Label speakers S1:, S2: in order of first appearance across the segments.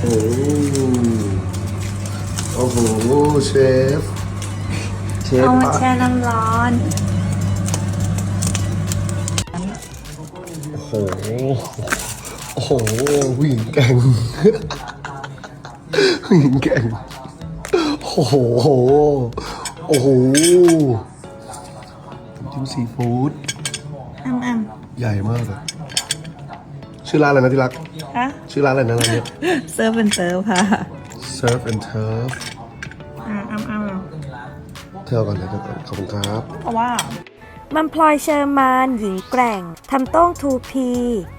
S1: โอ้โอ้โหเชฟเชฟ
S2: เอามาแช่น้ำร้อน
S1: โอ้โหโอ้โหผู้หญิงแกงผู้หญิงแกงโอ้โหโอ้โหจิ้มซีฟู้ด
S2: อ่ำอ่ำ
S1: ใหญ่มากอะ ชื่อร้านอะไรนะที่รักำ
S2: ฮะ
S1: ชื่อร้านอะไรนะร้านเนี้
S2: เซิร์ฟเป็นเซิร์ฟค่ะ
S1: Surf and Turf
S2: อ่าอ้ำอ้ำ
S1: เธอเอาก่อนเลยเธอก่อนขอบคุณครับ
S2: เพราะว่า
S3: มัมพลอยเชอร์มาน หญิงแกร่ง ทำโต้งทูพี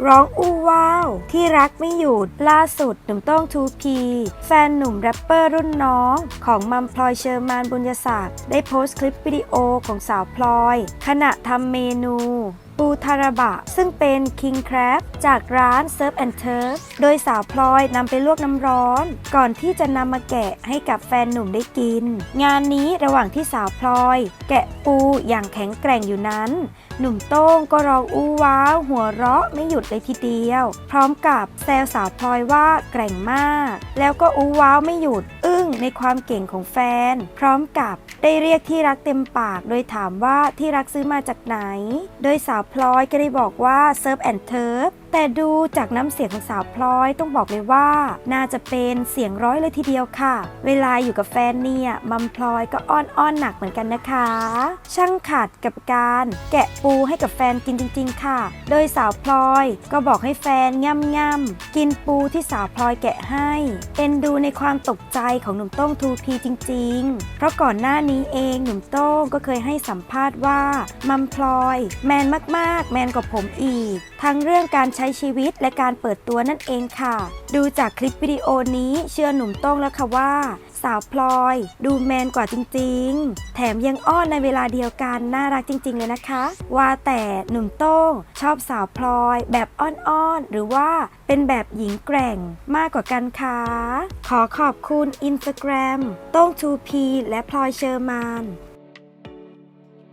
S3: ร้องอู้ว้าว ที่รักไม่หยุดล่าสุดหนุ่มโต้งทูพี แฟนหนุ่มแรปเปอร์รุ่นน้อง ของมัมพลอยเชอร์มานบุญยศักดิ์ได้โพสต์คลิปวิดีโอของสาวพลอย ขณะทำเมนู ปูทาราบะ ซึ่งเป็น King Crab จากร้าน Surf and Turf โดยสาวพลอยนำไปลวกน้ำร้อน ก่อนที่จะนำมาแกะให้กับแฟนหนุ่มได้กิน งานนี้ระหว่างที่สาวพลอย แกะปูอย่างแข็งแกร่งอยู่นั้น หนุ่มโต้งก็ร้องอู้ว้าว หัวเราะไม่หยุดเลยทีเดียว พร้อมกับแซวสาวพลอยว่าแกร่งมาก แล้วก็อู้ว้าวไม่หยุด อึ้งในความเก่งของแฟน พร้อมกับ ได้เรียกที่รักเต็มปาก โดยถามว่าที่รักซื้อมาจากไหน โดยสาวพลอยก็ได้บอกว่าเซิร์ฟแอนเทิร์ฟแต่ดูจากน้ำเสียงของสาวพลอยต้องบอกเลยว่า น่าจะเป็นเสียงร้อยเลยทีเดียวค่ะ เวลาอยู่กับแฟนเนี่ยมัมพลอยก็อ้อนอ้อนหนักเหมือนกันนะคะ ช่างขัดกับการแกะปูให้กับแฟนกินจริง ๆ ค่ะ โดยสาวพลอยก็บอกให้แฟนง่ำง่ำกินปูที่สาวพลอยแกะให้เอ็นดูในความตกใจของหนุ่มต้งทูพีจริง ๆ เพราะก่อนหน้านี้เองหนุ่มโต้งก็เคยให้สัมภาษณ์ว่ามัมพลอย แมนมากๆ แมนกว่าผมอีก ทั้งเรื่องการใช้ชีวิตและการเปิดตัวนั่นเองค่ะ ดูจากคลิปวิดีโอนี้เชื่อหนุ่มโต้งแล้วค่ะว่า สาวพลอย ดูแมนกว่าจริงๆ แถมยังอ้อนในเวลาเดียวกันน่ารักจริง ๆ เลยนะคะ ว่าแต่หนุ่มโต้งชอบสาวพลอย แบบอ้อนๆ หรือว่าเป็นแบบหญิงแกร่งมากกว่ากันคะขอขอบคุณ Instagram โต้ง 2P และพลอยเชอร์มาน